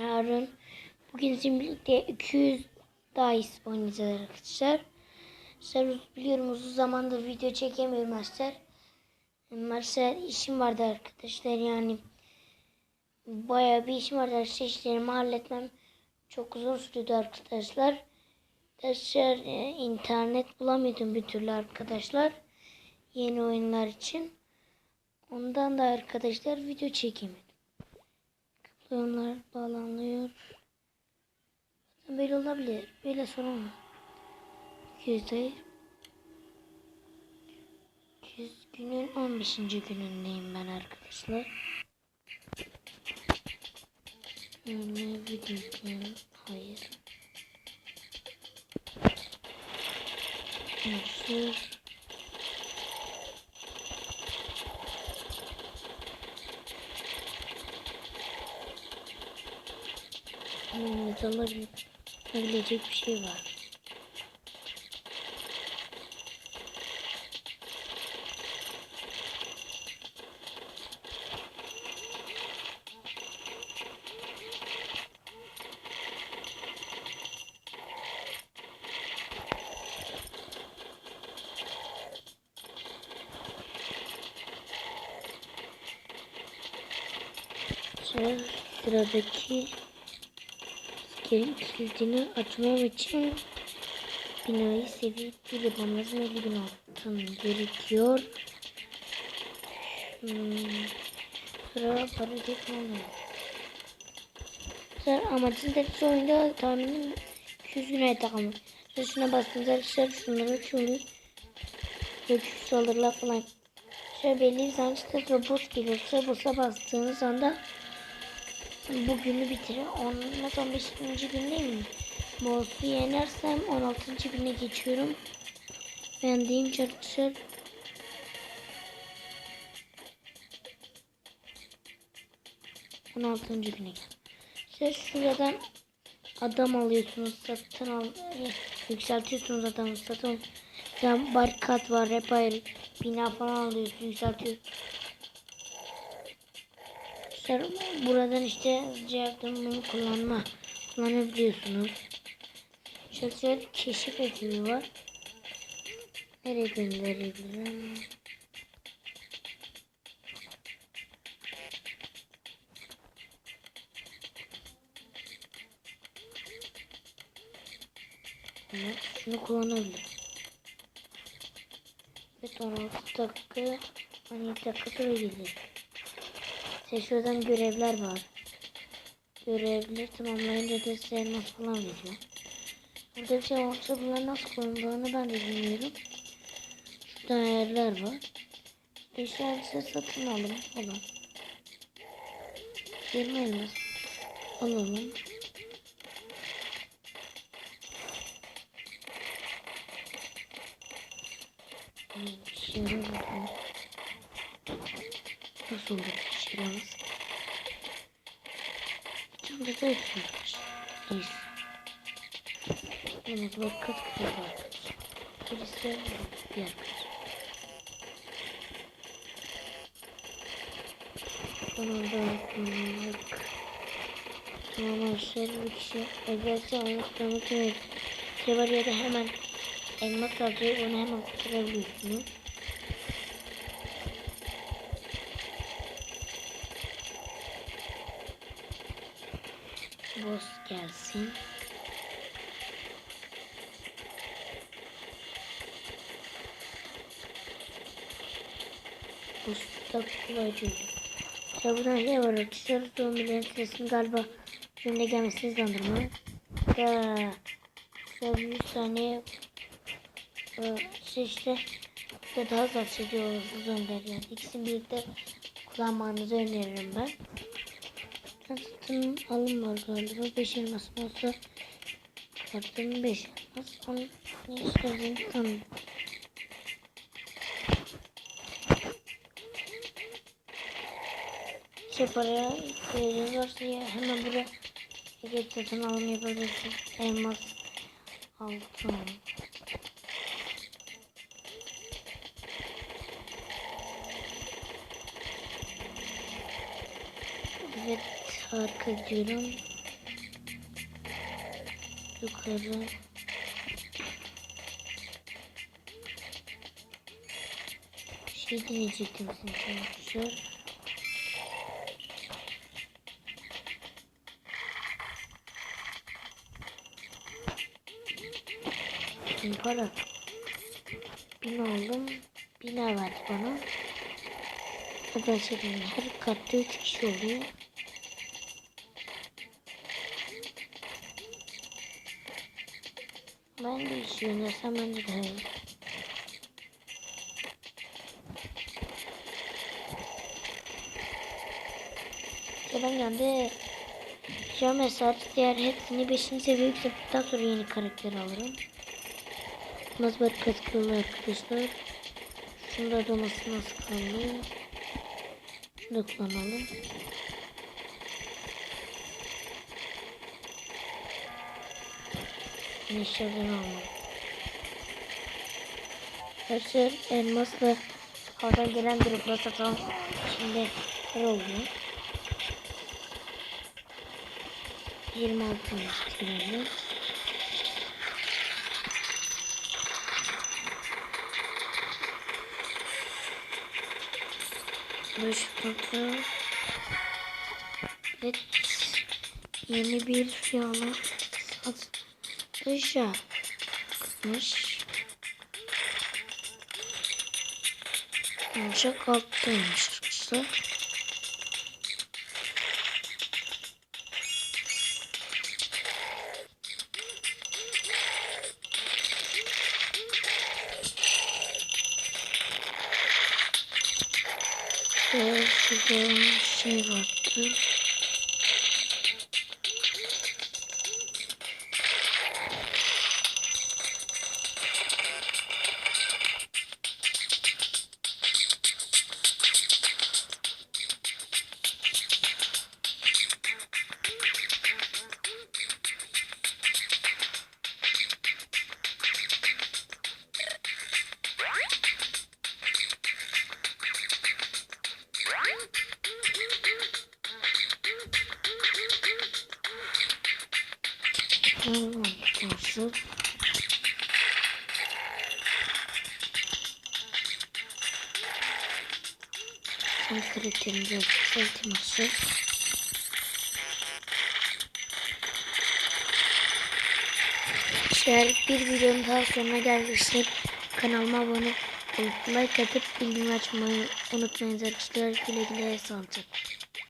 Harun. Bugün sizinle birlikte 200 Dice oynayacağız arkadaşlar. Arkadaşlar biliyorum uzun zamandır video çekemiyorum arkadaşlar. Arkadaşlar işim vardı arkadaşlar yani. Bayağı bir işim vardı arkadaşlar. İşlerimi halletmem çok uzun sürdü arkadaşlar. Arkadaşlar e, internet bulamıyordum bir türlü arkadaşlar. Yeni oyunlar için. Ondan da arkadaşlar video çekemedim. Oyunlar bağlanıyor. Böyle olabilir. Böyle sorun mu? 200'de 200 günün 15. günündeyim ben arkadaşlar. Yani video izleyelim. Hayır. Nasıl? Evet, alabilecek bir şey var. Sıra, sıradaki Gelin kilidini açmam için binayı seviye bir yapmamız 50 bin altın gerekiyor. Hmm. Sıra para teknoloji. Sıra amacın da şu oyunda tahminim 200 güne takımı. Şuna bastığınızda arkadaşlar şunları ve güç saldırılar falan. Şöyle belli işte robot geliyor. Robot'a bastığınız anda bugünü bitirir. 15. gündeyim? Boss'u yenersem 16. güne geçiyorum. Beğendiğim çarçır. On altıncı güne gel. İşte şuradan adam alıyorsunuz satın al yükseltiyorsunuz adamı satın yani barikat var repair bina falan alıyorsunuz yükseltiyorsunuz Arkadaşlar buradan işte hızlıca yardımını kullanma kullanabiliyorsunuz. Şöyle keşif ekibi var. Nereye gönderebilirim? Evet, şunu kullanabilirim. Evet 16 dakika 17 dakika sonra gelir. İşte şuradan görevler var. Görevleri tamamlayınca da size elmas falan veriyor. Burada bir şey olsa bunlar nasıl kullanıldığını ben de bilmiyorum. Şurada ayarlar var. İşte size satın alın. Alın. 20 elmas. Alalım. Şimdi nasıl olur pişirmemiz? Şimdi de yapıyoruz. İyiyiz. Evet bak kat kat var. Birisi diğer kız. Sonunda kullandık. Tamam arkadaşlar bir kişi özellikle anlattığımı tüm şey var ya da hemen elmas alacak onu hemen kurtarabiliyorsunuz. Boss gelsin. Kolayca öldü. İşte buradan ne var? Arkadaşlar zombilerin sesini galiba önüne gelmesini hızlandırma. Da şöyle 100 saniye şey işte işte daha az açıyor zombiler yani. İkisini birlikte kullanmanızı öneririm ben. Satın alım var galiba. 5 elmasım olsa yaptım 5 elmas. Onu ne istediğini tanıdım. Şey paraya ihtiyacınız varsa ya hemen buraya geç satın alım yapabilirsiniz. Elmas altın. Evet diyorum. yukarı. Şey deneyecektim sizin arkadaşlar. Para. Bin aldım. Bina verdi bana. Arkadaşlar her katta 3 kişi oluyor. Ben de işi yönersem bence daha iyi. Sıram geldi. Mesela artık diğer hepsini 5. seviye yükselttikten sonra yeni karakter alırım. Bir katkılı arkadaşlar. Şunu da doması nasıl kaldı. Şunu da kullanalım. Neşerden almadım. Arkadaşlar elmasla havadan gelen dropla satalım. Şimdi ne oluyor? 26 TL. Beş burada. Evet. Yeni bir fiyala satışa çıkmış. Yumuşak alttaymış arkadaşlar. Şurada şey vardı. Son karakterimizi yükselteyim arkadaşlar. Eğer bir videonun daha sonuna geldiysek kanalıma abone olup like atıp bildirim açmayı unutmayın arkadaşlar. Güle güle sağlıcakla.